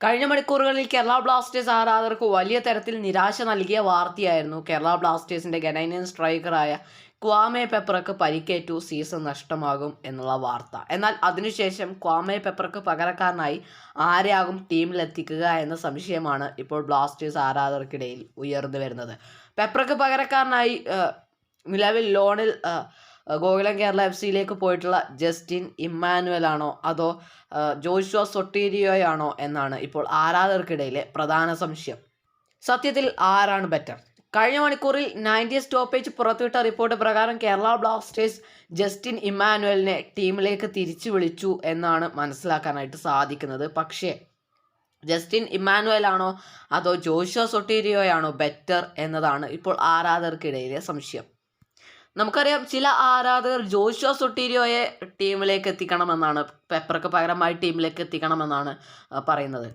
കഴിഞ്ഞ മണിക്കൂറുകളിൽ കേരള ബ്ലാസ്റ്റേഴ്സ് ആരാധകർക്ക് വലിയ തരത്തിൽ നിരാശ നൽകിയ വാർത്തയായിരുന്നു കേരള ബ്ലാസ്റ്റേഴ്സിന്റെ ഗനൈനിയൻ സ്ട്രൈക്കറായ ക്വാമെ പെപ്പർക്ക് പരിക്കേറ്റു സീസൺ നഷ്ടമാകും എന്നുള്ള വാർത്ത. എന്നാൽ അതിനുശേഷം ക്വാമെ പെപ്പർക്ക് പകരക്കാരനായി ആരെയാകും ടീമിലെത്തിക്കുക എന്ന സംശയമാണ് ഇപ്പോൾ ബ്ലാസ്റ്റേഴ്സ് ആരാധകർക്കിടയിൽ ഉയർന്നു വരുന്നത്. പെപ്പർക്ക് പകരക്കാരനായി നിലവിൽ ലോണിൽ ഗോകുലം കേരള എഫ് സിയിലേക്ക് പോയിട്ടുള്ള ജസ്റ്റിൻ ഇമ്മാനുവൽ ആണോ അതോ ജോഷുവ സൊട്ടീരിയോയാണോ എന്നാണ് ഇപ്പോൾ ആരാധകർക്കിടയിലെ പ്രധാന സംശയം. സത്യത്തിൽ ആരാണ് ബെറ്റർ കഴിഞ്ഞ മണിക്കൂറിൽ നയന്റി സ്റ്റോപ്പേജ് പുറത്തുവിട്ട റിപ്പോർട്ട് പ്രകാരം കേരള ബ്ലാസ്റ്റേഴ്സ് ജസ്റ്റിൻ ഇമ്മാനുവലിനെ ടീമിലേക്ക് തിരിച്ചു വിളിച്ചു എന്നാണ് മനസ്സിലാക്കാനായിട്ട് സാധിക്കുന്നത്. പക്ഷേ ജസ്റ്റിൻ ഇമ്മാനുവൽ ആണോ അതോ ജോഷോ സൊട്ടീരിയോയാണോ ബെറ്റർ എന്നതാണ് ഇപ്പോൾ ആരാധകർക്കിടയിലെ സംശയം. നമുക്കറിയാം ചില ആരാധകർ ജോഷുവ സൊട്ടീരിയോയെ ടീമിലേക്ക് എത്തിക്കണമെന്നാണ് പെപ്പർക്ക് പകരമായി ടീമിലേക്ക് എത്തിക്കണമെന്നാണ് പറയുന്നത്.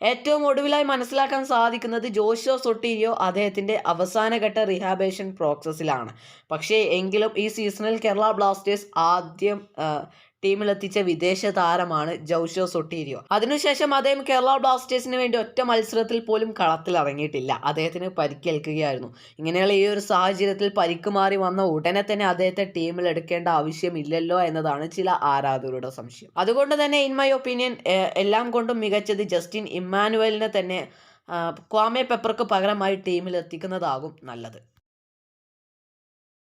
ഏറ്റവും ഒടുവിലായി മനസ്സിലാക്കാൻ സാധിക്കുന്നത് ജോഷോ സൊട്ടീരിയോ അദ്ദേഹത്തിന്റെ അവസാനഘട്ട റിഹാബേഷൻ പ്രോസസ്സിലാണ് പക്ഷേ എങ്കിലും ഈ സീസണിൽ കേരള ബ്ലാസ്റ്റേഴ്സ് ആദ്യം ടീമിലെത്തിച്ച വിദേശ താരമാണ് ജൗഷോ സൊട്ടീരിയോ. അതിനുശേഷം അദ്ദേഹം കേരള ബ്ലാസ്റ്റേഴ്സിന് വേണ്ടി ഒറ്റ മത്സരത്തിൽ പോലും കളത്തിൽ ഇറങ്ങിയിട്ടില്ല. അദ്ദേഹത്തിന് പരിക്കേൽക്കുകയായിരുന്നു. ഇങ്ങനെയുള്ള ഈ ഒരു സാഹചര്യത്തിൽ പരിക്ക് മാറി വന്ന ഉടനെ തന്നെ അദ്ദേഹത്തെ ടീമിൽ എടുക്കേണ്ട ആവശ്യമില്ലല്ലോ എന്നതാണ് ചില ആരാധകരുടെ സംശയം. അതുകൊണ്ട് തന്നെ ഇൻ മൈ ഒപ്പീനിയൻ എല്ലാം കൊണ്ടും മികച്ചത് ജസ്റ്റിൻ ഇമ്മാനുവലിനെ തന്നെ ക്വാമെ പെപ്പർക്ക് പകരമായി ടീമിൽ എത്തിക്കുന്നതാകും നല്ലത്.